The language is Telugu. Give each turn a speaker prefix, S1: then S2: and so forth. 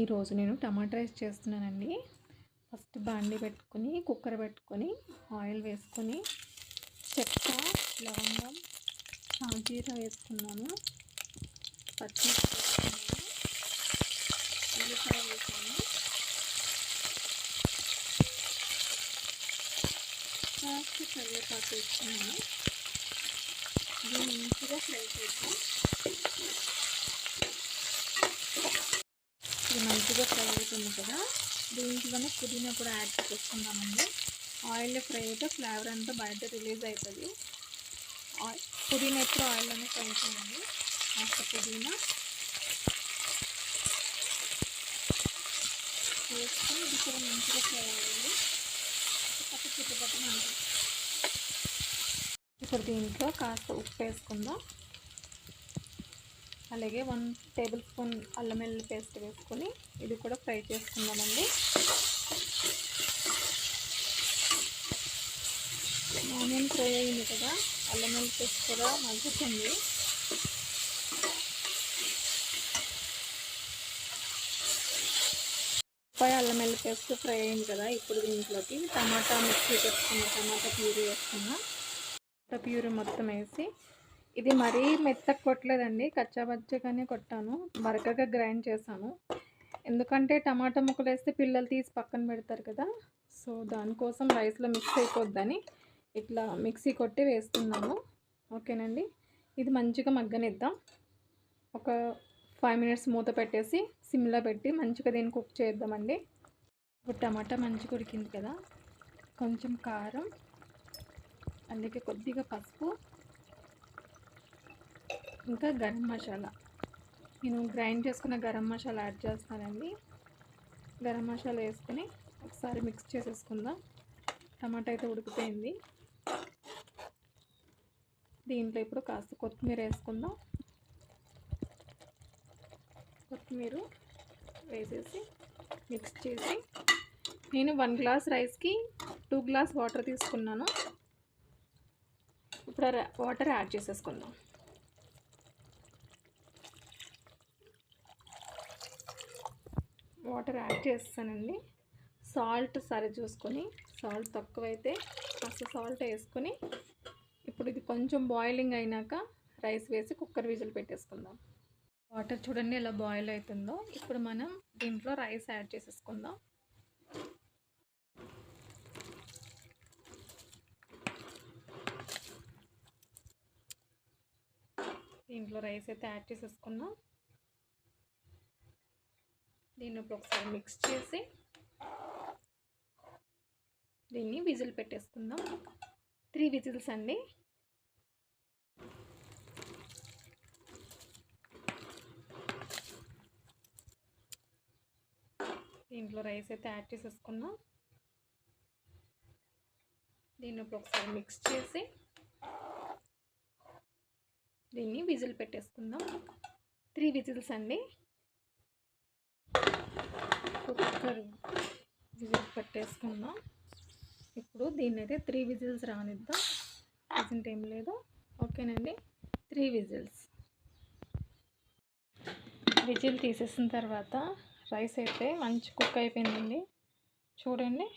S1: ఈరోజు నేను టమాటా రైస్ చేస్తున్నానండి. ఫస్ట్ బాండి పెట్టుకొని కుక్కర్ పెట్టుకొని ఆయిల్ వేసుకొని చెక్క లవంగం షాజీరా వేసుకున్నాను. పచ్చి వేసుకున్నాను. ఉల్లిపాయ వేసాను కాస్త కరివేపాకు వేసుకున్నాను. దీన్ని మంచిగా ఫ్రై చేద్దాం ఇది మంచిగా ఫ్రై అవుతుంది కదా. దీంట్లోనే పుదీనా కూడా యాడ్ చేసుకుందామండి. ఆయిల్లో ఫ్రై అయితే ఫ్లేవర్ అంతా బయట రిలీజ్ అవుతుంది ఆయిల్ పుదీనా ఎప్పుడు ఆయిల్లోనే ఫ్రై చేయండి. కాస్త పుదీనా. వేసుకొని ఇది కూడా మంచిగా ఫ్రై అవ్వాలి. పక్క చుట్టుపక్కల ఇప్పుడు దీంట్లో కాస్త ఉప్పు వేసుకుందాం. అలాగే వన్ టేబుల్ స్పూన్ అల్లం వెల్లుల్లి పేస్ట్ వేసుకొని ఇది కూడా ఫ్రై చేసుకుందామండి. ఆనియన్ ఫ్రై అయింది కదా అల్లం వెల్లుల్లి పేస్ట్ కూడా మగ్గుతుంది. ఉప్పాయ అల్లం వెల్లుల్లి పేస్ట్ ఫ్రై అయింది కదా ఇప్పుడు దీంట్లోకి టమాటా మిక్సీ వేసుకున్న టమాటా ప్యూరీ వేసుకున్నాం టమాటా ప్యూరీ మొత్తం వేసి ఇది మరీ మెత్తగా కొట్టలేదండి. కచ్చాబచ్చగానే కొట్టాను. మరకగా గ్రైండ్ చేశాను. ఎందుకంటే టమాటా ముక్కలు వేస్తే పిల్లలు తీసి పక్కన పెడతారు కదా. సో దానికోసం రైస్లో మిక్స్ అయిపోద్దని ఇట్లా మిక్సీ కొట్టి వేస్తున్నాము ఓకేనండి? ఇది మంచిగా మగ్గనిద్దాం. ఒక ఫైవ్ మినిట్స్ మూత పెట్టేసి సిమ్లో పెట్టి మంచిగా దీన్ని కుక్ చేద్దామండి. ఇప్పుడు టమాటా మంచిగా ఉడికింది కదా. కొంచెం కారం అందుకే కొద్దిగా పసుపు ఇంకా గరం మసాలా. నేను గ్రైండ్ చేసుకున్న గరం మసాలా యాడ్ చేస్తానండి. గరం మసాలా వేసుకొని ఒకసారి మిక్స్ చేసేసుకుందాం. టమాటా అయితే ఉడికిపోయింది. దీంట్లో ఇప్పుడు కాస్త కొత్తిమీర వేసుకుందాం. కొత్తిమీర వేసేసి మిక్స్ చేసి నేను వన్ గ్లాస్ రైస్కి టూ గ్లాస్ వాటర్ తీసుకున్నాను. ఇప్పుడు వాటర్ యాడ్ చేసేసుకుందాం. వాటర్ యాడ్ చేస్తానండి. సాల్ట్ సరి చూసుకొని సాల్ట్ తక్కువైతే ఫస్ట్ సాల్ట్ వేసుకొని ఇప్పుడు ఇది కొంచెం బాయిలింగ్ అయినాక రైస్ వేసి కుక్కర్ విజిల్ పెట్టేసుకుందాం. వాటర్ చూడండి ఎలా బాయిల్ అవుతుందో. ఇప్పుడు మనం దీంట్లో రైస్ యాడ్ చేసేసుకుందాం. దీంట్లో రైస్ అయితే యాడ్ చేసేసుకున్నాం దీన్ని ఇప్పుడు ఒకసారి మిక్స్ చేసి దీన్ని విజిల్ పెట్టేసుకుందాం. త్రీ విజిల్స్ అండి. దీంట్లో రైస్ అయితే యాడ్ చేసేసుకున్నాం దీన్ని ఇప్పుడు ఒకసారి మిక్స్ చేసి దీన్ని విజిల్ పెట్టేసుకుందాం. త్రీ విజిల్స్ అండి. ఒకసారి విజిల్ పట్టేసుకుందాం. ఇప్పుడు దీన్ని అయితే త్రీ విజిల్స్ రానిద్దాం. ప్రజెంట్ ఏం లేదు. ఓకేనండి. Three whistles. విజిల్ తీసేసిన తర్వాత రైస్ అయితే మంచి కుక్ అయిపోయిందండి. చూడండి.